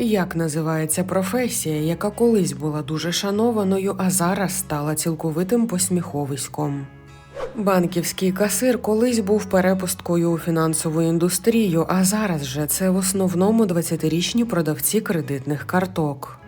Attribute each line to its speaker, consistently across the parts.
Speaker 1: Як називається професія, яка колись була дуже шанованою, а зараз стала цілковитим посміховиськом? Банківський касир колись був перепусткою у фінансову індустрію, а зараз же це в основному 20-річні продавці кредитних карток.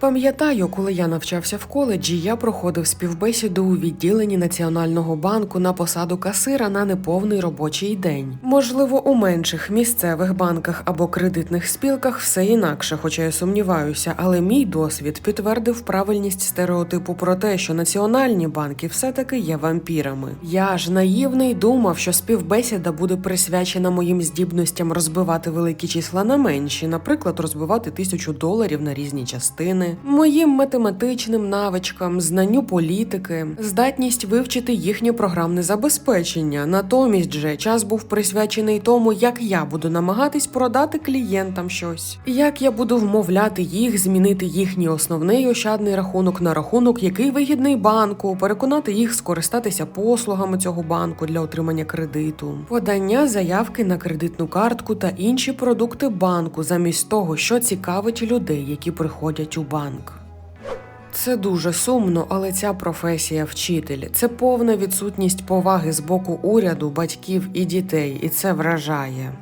Speaker 1: Пам'ятаю, коли я навчався в коледжі, я проходив співбесіду у відділенні Національного банку на посаду касира на неповний робочий день. Можливо, у менших місцевих банках або кредитних спілках все інакше, хоча я сумніваюся, але мій досвід підтвердив правильність стереотипу про те, що національні банки все-таки є вампірами. Я ж наївний думав, що співбесіда буде присвячена моїм здібностям розбивати великі числа на менші, наприклад, розбивати тисячу доларів на різні частини моїм математичним навичкам, знанню політики, здатність вивчити їхнє програмне забезпечення. Натомість же час був присвячений тому, як я буду намагатись продати клієнтам щось, як я буду вмовляти їх змінити їхній основний ощадний рахунок на рахунок, який вигідний банку, переконати їх скористатися послугами цього банку для отримання кредиту, подання заявки на кредитну картку та інші продукти банку, замість того, що цікавить людей, які приходять у банк. Це дуже сумно, але ця професія вчитель це повна відсутність поваги з боку уряду, батьків і дітей, і це вражає.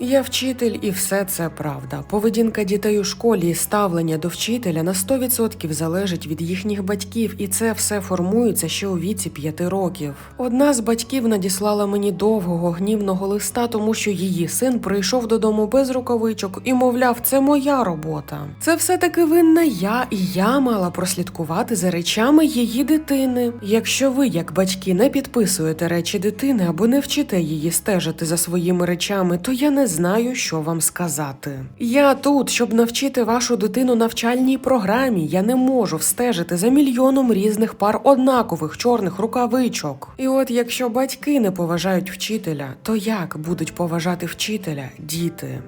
Speaker 1: Я вчитель, і все це правда. Поведінка дітей у школі і ставлення до вчителя на 100% залежить від їхніх батьків, і це все формується ще у віці 5 років. Одна з батьків надіслала мені довгого гнівного листа, тому що її син прийшов додому без рукавичок і мовляв, це моя робота. Це все таки винна я, і я мала прослідкувати за речами її дитини. Якщо ви, як батьки, не підписуєте речі дитини або не вчите її стежити за своїми речами, то я не знаю, що вам сказати. Я тут, щоб навчити вашу дитину навчальній програмі. Я не можу встежити за мільйоном різних пар однакових чорних рукавичок. І от якщо батьки не поважають вчителя, то як будуть поважати вчителя діти?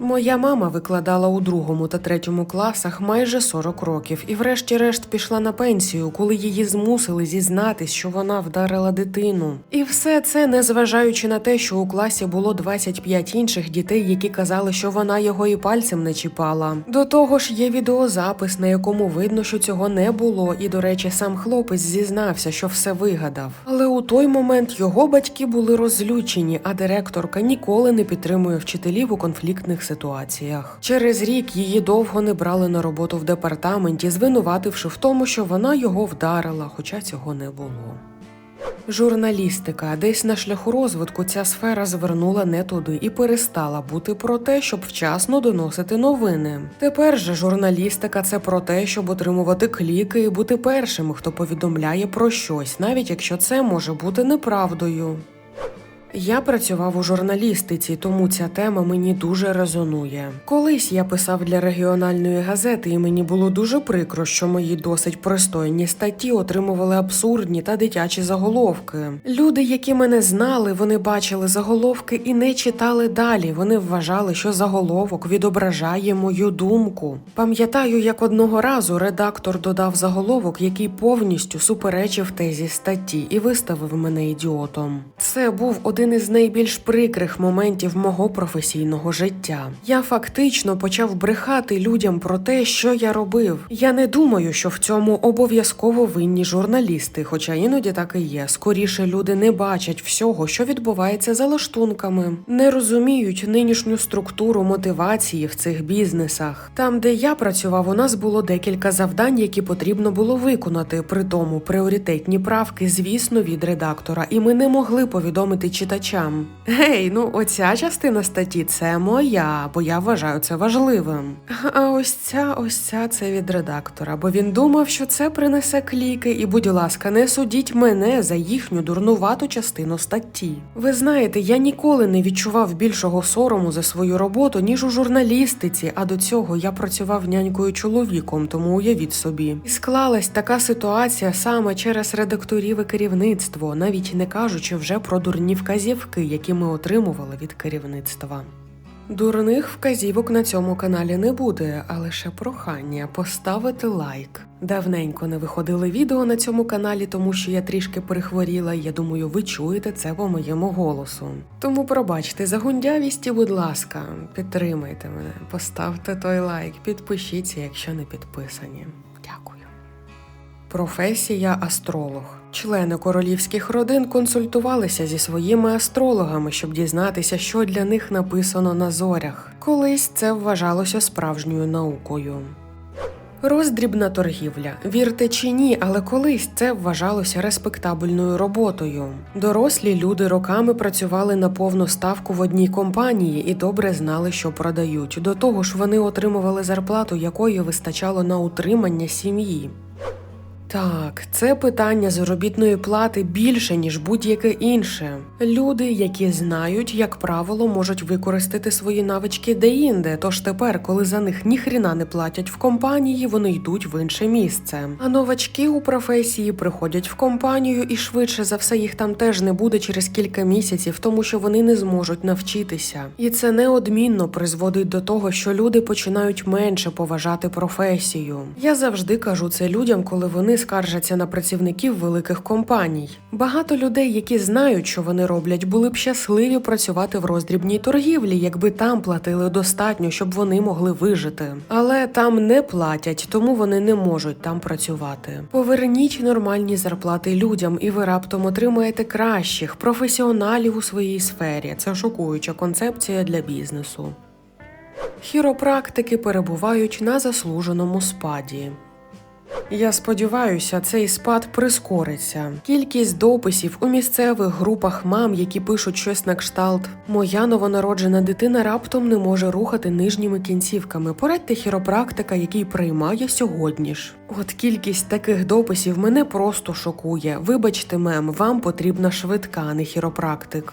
Speaker 1: Моя мама викладала у другому та третьому класах майже 40 років і, врешті-решт, пішла на пенсію, коли її змусили зізнатись, що вона вдарила дитину. І все це незважаючи на те, що у класі було 25 інших дітей, які казали, що вона його і пальцем не чіпала. До того ж, є відеозапис, на якому видно, що цього не було, і, до речі, сам хлопець зізнався, що все вигадав. Але у той момент його батьки були розлючені, а директорка ніколи не підтримує вчителів у конфліктних ситуаціях. Через рік її довго не брали на роботу в департаменті, звинувативши в тому, що вона його вдарила, хоча цього не було. Журналістика десь на шляху розвитку ця сфера звернула не туди і перестала бути про те, щоб вчасно доносити новини. Тепер же журналістика це про те, щоб отримувати кліки і бути першим, хто повідомляє про щось, навіть якщо це може бути неправдою. Я працював у журналістиці, тому ця тема мені дуже резонує. Колись я писав для регіональної газети, і мені було дуже прикро, що мої досить пристойні статті отримували абсурдні та дитячі заголовки. Люди, які мене знали, вони бачили заголовки і не читали далі. Вони вважали, що заголовок відображає мою думку. Пам'ятаю, як одного разу редактор додав заголовок, який повністю суперечив тезі статті, і виставив мене ідіотом. Це був один із найбільш прикрих моментів мого професійного життя. Я фактично почав брехати людям про те, що я робив. Я не думаю, що в цьому обов'язково винні журналісти, хоча іноді так і є. Скоріше люди не бачать всього, що відбувається за лаштунками, не розуміють нинішню структуру мотивації в цих бізнесах. Там, де я працював, у нас було декілька завдань, які потрібно було виконати. При тому пріоритетні правки, звісно, від редактора, і ми не могли повідомити читачам. Гей, ну оця частина статті це моя, бо я вважаю це важливим. А ось ця, ось ця це від редактора, бо він думав, що це принесе кліки, і, будь ласка, не судіть мене за їхню дурнувату частину статті. Ви знаєте, я ніколи не відчував більшого сорому за свою роботу, ніж у журналістиці, а до цього я працював нянькою чоловіком, тому уявіть собі. І склалась така ситуація саме через редакторів і керівництво, навіть не кажучи вже про дурні вказівки, які ми отримували від керівництва. Дурних вказівок на цьому каналі не буде, а лише прохання поставити лайк. Давненько не виходили відео на цьому каналі, тому що я трішки перехворіла. Я думаю, ви чуєте це по моєму голосу. Тому пробачте за гундявість і, будь ласка, підтримайте мене, поставте той лайк, підпишіться, якщо не підписані. Дякую. Професія астролог. Члени королівських родин консультувалися зі своїми астрологами, щоб дізнатися, що для них написано на зорях. Колись це вважалося справжньою наукою. Роздрібна торгівля. Вірте чи ні, але колись це вважалося респектабельною роботою. Дорослі люди роками працювали на повну ставку в одній компанії і добре знали, що продають. До того ж, вони отримували зарплату, якої вистачало на утримання сім'ї. Так, це питання заробітної плати більше, ніж будь-яке інше. Люди, які знають, як правило, можуть використати свої навички деінде. Тож тепер, коли за них ніхріна не платять в компанії, вони йдуть в інше місце. А новачки у професії приходять в компанію, і швидше за все їх там теж не буде через кілька місяців, тому що вони не зможуть навчитися. І це неодмінно призводить до того, що люди починають менше поважати професію. Я завжди кажу це людям, коли вони скаржаться на працівників великих компаній. Багато людей, які знають, що вони роблять, були б щасливі працювати в роздрібній торгівлі, якби там платили достатньо, щоб вони могли вижити. Але там не платять, тому вони не можуть там працювати. Поверніть нормальні зарплати людям, і ви раптом отримаєте кращих професіоналів у своїй сфері. Це шокуюча концепція для бізнесу. Хіропрактики перебувають на заслуженому спаді. Я сподіваюся, цей спад прискориться. Кількість дописів у місцевих групах мам, які пишуть щось на кшталт. Моя новонароджена дитина раптом не може рухати нижніми кінцівками. Порадьте хіропрактика, який приймає сьогодні ж. От кількість таких дописів мене просто шокує. Вибачте, мем, вам потрібна швидка, а не хіропрактик.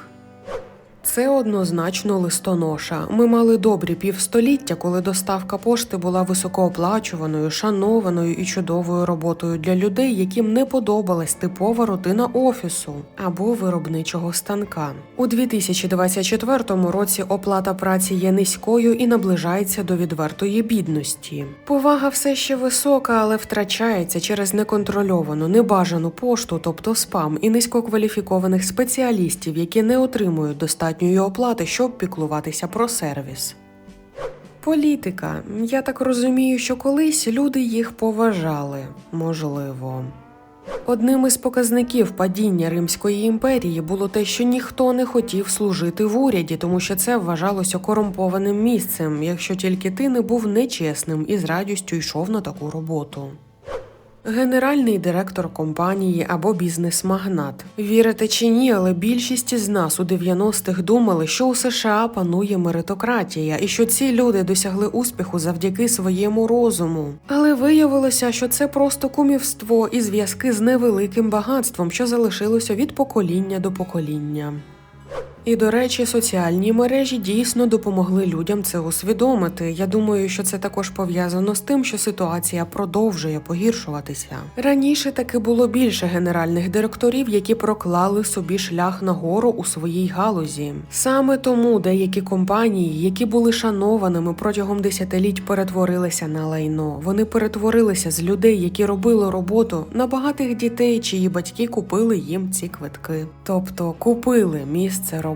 Speaker 1: Це однозначно листоноша. Ми мали добрі півстоліття, коли доставка пошти була високооплачуваною, шанованою і чудовою роботою для людей, яким не подобалась типова рутина офісу або виробничого станка. У 2024 році оплата праці є низькою і наближається до відвертої бідності. Повага все ще висока, але втрачається через неконтрольовану, небажану пошту, тобто спам, і низькокваліфікованих спеціалістів, які не отримують достатньої оплати, щоб піклуватися про сервіс. Політика. Я так розумію, що колись люди їх поважали. Можливо. Одним із показників падіння Римської імперії було те, що ніхто не хотів служити в уряді, тому що це вважалося корумпованим місцем, якщо тільки ти не був нечесним і з радістю йшов на таку роботу. Генеральний директор компанії або бізнес-магнат. Вірите чи ні, але більшість із нас у 90-х думали, що у США панує меритократія і що ці люди досягли успіху завдяки своєму розуму. Але виявилося, що це просто кумівство і зв'язки з невеликим багатством, що залишилося від покоління до покоління. І, до речі, соціальні мережі дійсно допомогли людям це усвідомити. Я думаю, що це також пов'язано з тим, що ситуація продовжує погіршуватися. Раніше таки було більше генеральних директорів, які проклали собі шлях нагору у своїй галузі. Саме тому деякі компанії, які були шанованими протягом десятиліть, перетворилися на лайно. Вони перетворилися з людей, які робили роботу на багатих дітей, чиї батьки купили їм ці квитки, тобто купили місце роботи.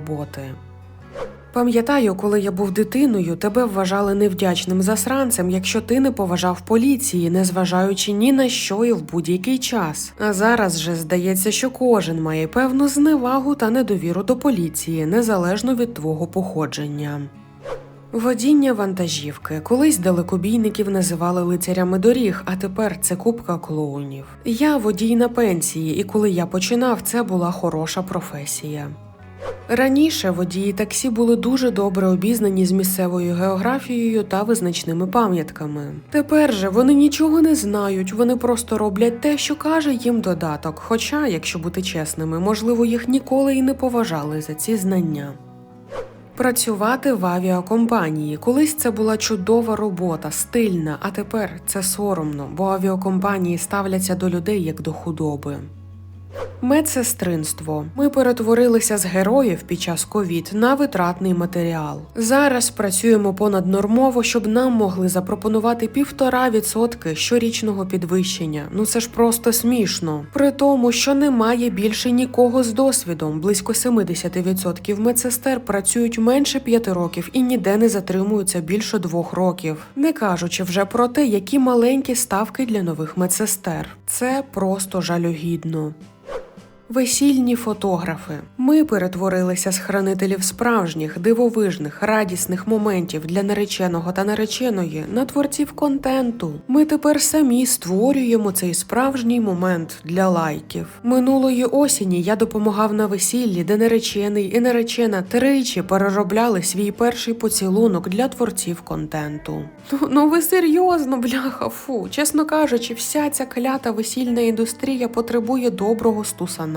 Speaker 1: Пам'ятаю, коли я був дитиною, тебе вважали невдячним засранцем, якщо ти не поважав поліції, незважаючи ні на що і в будь-який час. А зараз же здається, що кожен має певну зневагу та недовіру до поліції, незалежно від твого походження. Водіння вантажівки. Колись далекобійників називали лицарями доріг, а тепер це купка клоунів. Я водій на пенсії, і коли я починав, це була хороша професія. Раніше водії таксі були дуже добре обізнані з місцевою географією та визначними пам'ятками. Тепер же вони нічого не знають, вони просто роблять те, що каже їм додаток. Хоча, якщо бути чесними, можливо, їх ніколи і не поважали за ці знання. Працювати в авіакомпанії. Колись це була чудова робота, стильна, а тепер це соромно, бо авіакомпанії ставляться до людей як до худоби. Медсестринство. Ми перетворилися з героїв під час ковід на витратний матеріал. Зараз працюємо понаднормово, щоб нам могли запропонувати півтора відсотки щорічного підвищення. Ну це ж просто смішно. При тому, що немає більше нікого з досвідом. Близько 70% медсестер працюють менше 5 років і ніде не затримуються більше двох років. Не кажучи вже про те, які маленькі ставки для нових медсестер. Це просто жалюгідно. Весільні фотографи. Ми перетворилися з хранителів справжніх, дивовижних, радісних моментів для нареченого та нареченої на творців контенту. Ми тепер самі створюємо цей справжній момент для лайків. Минулої осені я допомагав на весіллі, де наречений і наречена тричі переробляли свій перший поцілунок для творців контенту. Ну, ну ви серйозно, бляха, фу. Чесно кажучи, вся ця клята весільна індустрія потребує доброго стусана.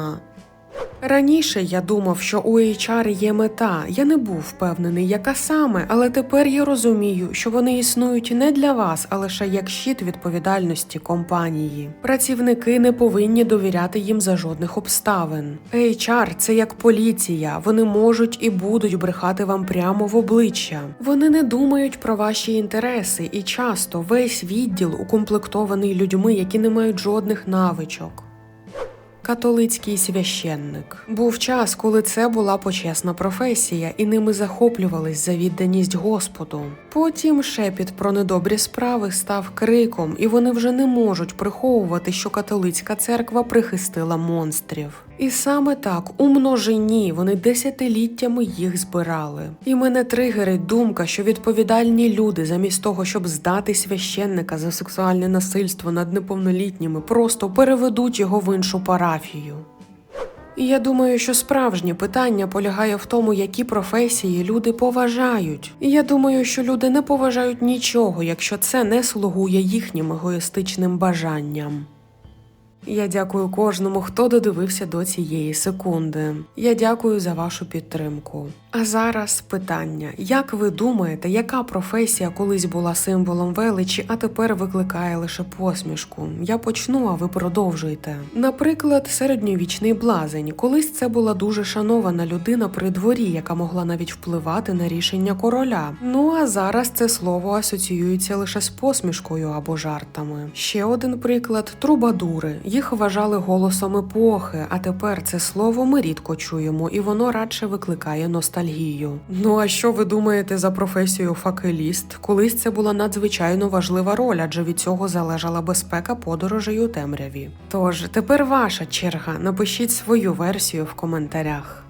Speaker 1: Раніше я думав, що у HR є мета. Я не був впевнений, яка саме, але тепер я розумію, що вони існують не для вас, а лише як щит відповідальності компанії. Працівники не повинні довіряти їм за жодних обставин. HR – це як поліція. Вони можуть і будуть брехати вам прямо в обличчя. Вони не думають про ваші інтереси, і часто весь відділ укомплектований людьми, які не мають жодних навичок. Католицький священник був час, коли це була почесна професія, і ними захоплювались за відданість Господу. Потім шепіт про недобрі справи став криком, і вони вже не можуть приховувати, що католицька церква прихистила монстрів. І саме так у множині вони десятиліттями їх збирали. І мене тригерить думка, що відповідальні люди, замість того, щоб здати священника за сексуальне насильство над неповнолітніми, просто переведуть його в іншу парафію. Я думаю, що справжнє питання полягає в тому, які професії люди поважають. Я думаю, що люди не поважають нічого, якщо це не слугує їхнім егоїстичним бажанням. Я дякую кожному, хто додивився до цієї секунди. Я дякую за вашу підтримку. А зараз питання: як ви думаєте, яка професія колись була символом величі, а тепер викликає лише посмішку? Я почну, а ви продовжуйте. Наприклад, середньовічний блазень. Колись це була дуже шанована людина при дворі, яка могла навіть впливати на рішення короля. Ну а зараз це слово асоціюється лише з посмішкою або жартами. Ще один приклад трубадури. Їх вважали голосом епохи, а тепер це слово ми рідко чуємо, і воно радше викликає ностальгію. Ну а що ви думаєте за професію факеліст? Колись це була надзвичайно важлива роль, адже від цього залежала безпека подорожей у темряві. Тож тепер ваша черга. Напишіть свою версію в коментарях.